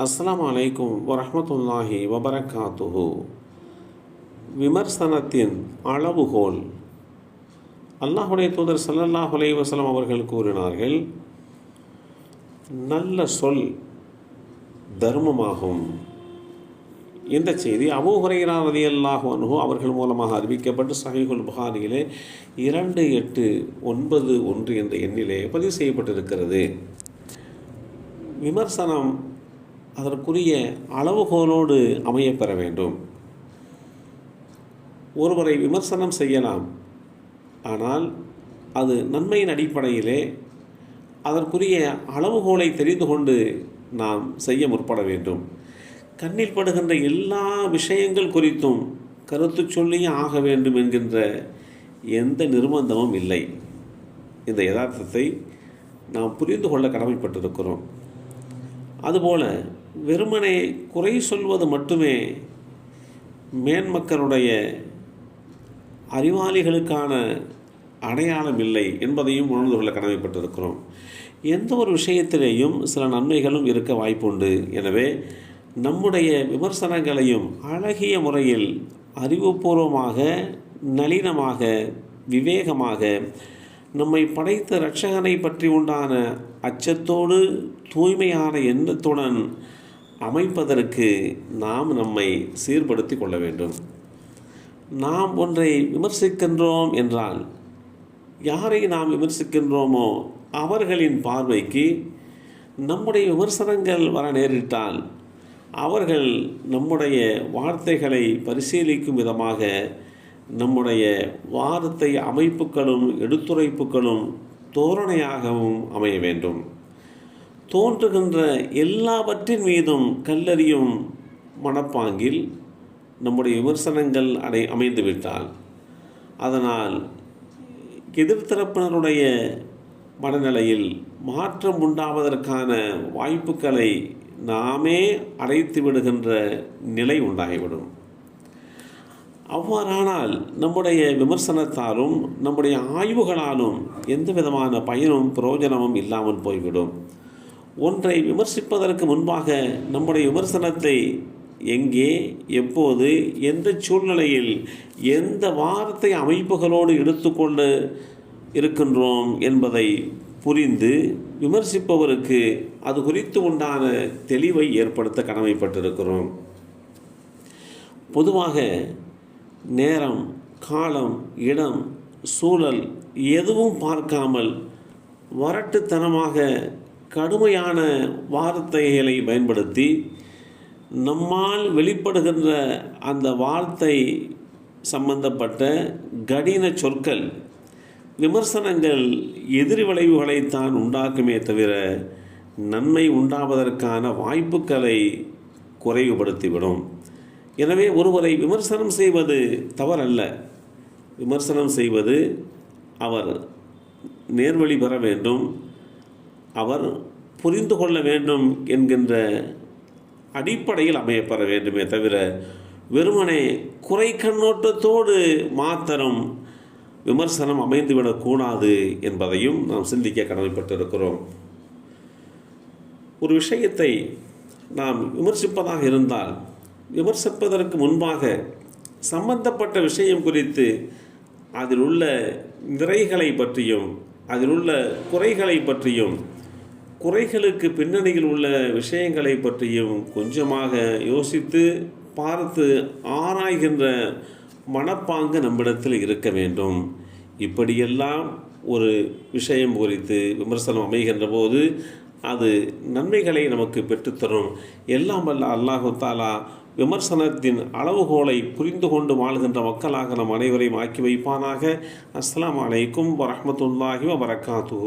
அஸ்லாம் அலைக்கும் வரமத்துல்லாஹி வபரகாத்துஹு. விமர்சனத்தின் அளவுகோல். அல்லாஹுடைய தூதர் சல்லல்லாஹ் அலைஹி அவர்கள் கூறினார்கள் நல்ல சொல் தர்மமாகும். இந்த செய்தி அபூ ஹுரைரா ரலியல்லாஹு அன்ஹு அவர்கள் மூலமாக அறிவிக்கப்பட்டு சகைகுல் புகாரியிலே இரண்டு எட்டு ஒன்பது ஒன்று என்ற எண்ணிலே பதிவு செய்யப்பட்டிருக்கிறது. விமர்சனம் அதற்குரிய அளவுகோலோடு அமையப்பெற வேண்டும். ஒருவரை விமர்சனம் செய்யலாம். ஆனால் அது நன்மையின் அடிப்படையிலே அதற்குரிய அளவுகோலை தெரிந்து கொண்டு நாம் செய்ய முற்பட வேண்டும். கண்ணில் படுகின்ற எல்லா விஷயங்கள் குறித்தும் கருத்து சொல்லியே ஆக வேண்டும் என்கின்ற எந்த நிர்பந்தமும் இல்லை. இந்த யதார்த்தத்தை நாம் புரிந்து கொள்ள கடமைப்பட்டிருக்கிறோம். அதுபோல் வெறுமனே குறை சொல்வது மட்டுமே மேன்மக்களுடைய அறிவாளிகளுக்கான அடையாளம் இல்லை என்பதையும் உணர்ந்து கொள்ள கடமைப்பட்டிருக்கிறோம். எந்த ஒரு விஷயத்திலேயும் சில நன்மைகளும் இருக்க வாய்ப்புண்டு. எனவே நம்முடைய விமர்சனங்களையும் அழகிய முறையில் அறிவுபூர்வமாக நளினமாக விவேகமாக நம்மை படைத்த இரட்சகனை பற்றி உண்டான அச்சத்தோடு தூய்மையான எண்ணத்துடன் அமைப்பதற்கு நாம் நம்மை சீர்படுத்தி கொள்ள வேண்டும். நாம் ஒன்றை விமர்சிக்கின்றோம் என்றால் யாரை நாம் விமர்சிக்கின்றோமோ அவர்களின் பார்வைக்கு நம்முடைய விமர்சனங்கள் வர நேரிட்டால் அவர்கள் நம்முடைய வார்த்தைகளை பரிசீலிக்கும் விதமாக நம்முடைய வாதத்தை அமைப்புகளும் எடுத்துரைப்புகளும் தோரணையாகவும் அமைய வேண்டும். தோன்றுகின்ற எல்லாவற்றின் மீதும் கல்லறியும் மனப்பாங்கில் நம்முடைய விமர்சனங்கள் அடை அமைந்துவிட்டால் அதனால் எதிர்த்தரப்பினருடைய மனநிலையில் மாற்றம் உண்டாவதற்கான வாய்ப்புகளை நாமே அடைத்து விடுகின்ற நிலை உண்டாகிவிடும். அவ்வாறானால் நம்முடைய விமர்சனத்தாலும் நம்முடைய ஆய்வுகளாலும் எந்த விதமான பயனும் பிரயோஜனமும் இல்லாமல் போய்விடும். ஒன்றை விமர்சிப்பதற்கு முன்பாக நம்முடைய விமர்சனத்தை எங்கே எப்போது எந்த சூழ்நிலையில் எந்த வார்த்தை அமைப்புகளோடு எடுத்துக்கொண்டு இருக்கின்றோம் என்பதை புரிந்து விமர்சிப்பவருக்கு அது குறித்து உண்டான தெளிவை ஏற்படுத்த கடமைப்பட்டிருக்கிறோம். பொதுவாக நேரம் காலம் இடம் சூழல் எதுவும் பார்க்காமல் வரட்டுத்தனமாக கடுமையான வார்த்தைகளை பயன்படுத்தி நம்மால் வெளிப்படுகின்ற அந்த வார்த்தை சம்பந்தப்பட்ட கடின சொற்கள் விமர்சனங்கள் எதிர் விளைவுகளைத்தான் உண்டாக்குமே தவிர நன்மை உண்டாவதற்கான வாய்ப்புகளை குறைவுபடுத்திவிடும். எனவே ஒருவரை விமர்சனம் செய்வது தவறல்ல. விமர்சனம் செய்வது அவர் நேர்வழி பெற வேண்டும் அவர் புரிந்து கொள்ள வேண்டும் என்கின்ற அடிப்படையில் அமையப்பெற வேண்டுமே தவிர வெறுமனே குறை கண்ணோட்டத்தோடு மாத்திரம் விமர்சனம் அமைந்துவிடக்கூடாது என்பதையும் நாம் சிந்திக்க கடமைப்பட்டிருக்கிறோம். ஒரு விஷயத்தை நாம் விமர்சிப்பதாக இருந்தால் விமர்சிப்பதற்கு முன்பாக சம்பந்தப்பட்ட விஷயம் குறித்து அதில் உள்ள நிறைகளை பற்றியும் அதில் உள்ள குறைகளை பற்றியும் குறைகளுக்கு பின்னணியில் உள்ள விஷயங்களை பற்றியும் கொஞ்சமாக யோசித்து பார்த்து ஆராய்கின்ற மனப்பாங்கு நம்மிடத்தில் இருக்க வேண்டும். இப்படியெல்லாம் ஒரு விஷயம் குறித்து விமர்சனம் அமைகின்ற போது அது நன்மைகளை நமக்கு பெற்றுத்தரும். எல்லாம் வல்ல அல்லாஹு தாலா விமர்சனத்தின் அளவுகோலை புரிந்து கொண்டு வாழ்கின்ற மக்களாக நம் அனைவரையும் ஆக்கி வைப்பானாக. அஸ்லாம் அலைக்கும் வரமத்துல்லாஹி வரகாத்து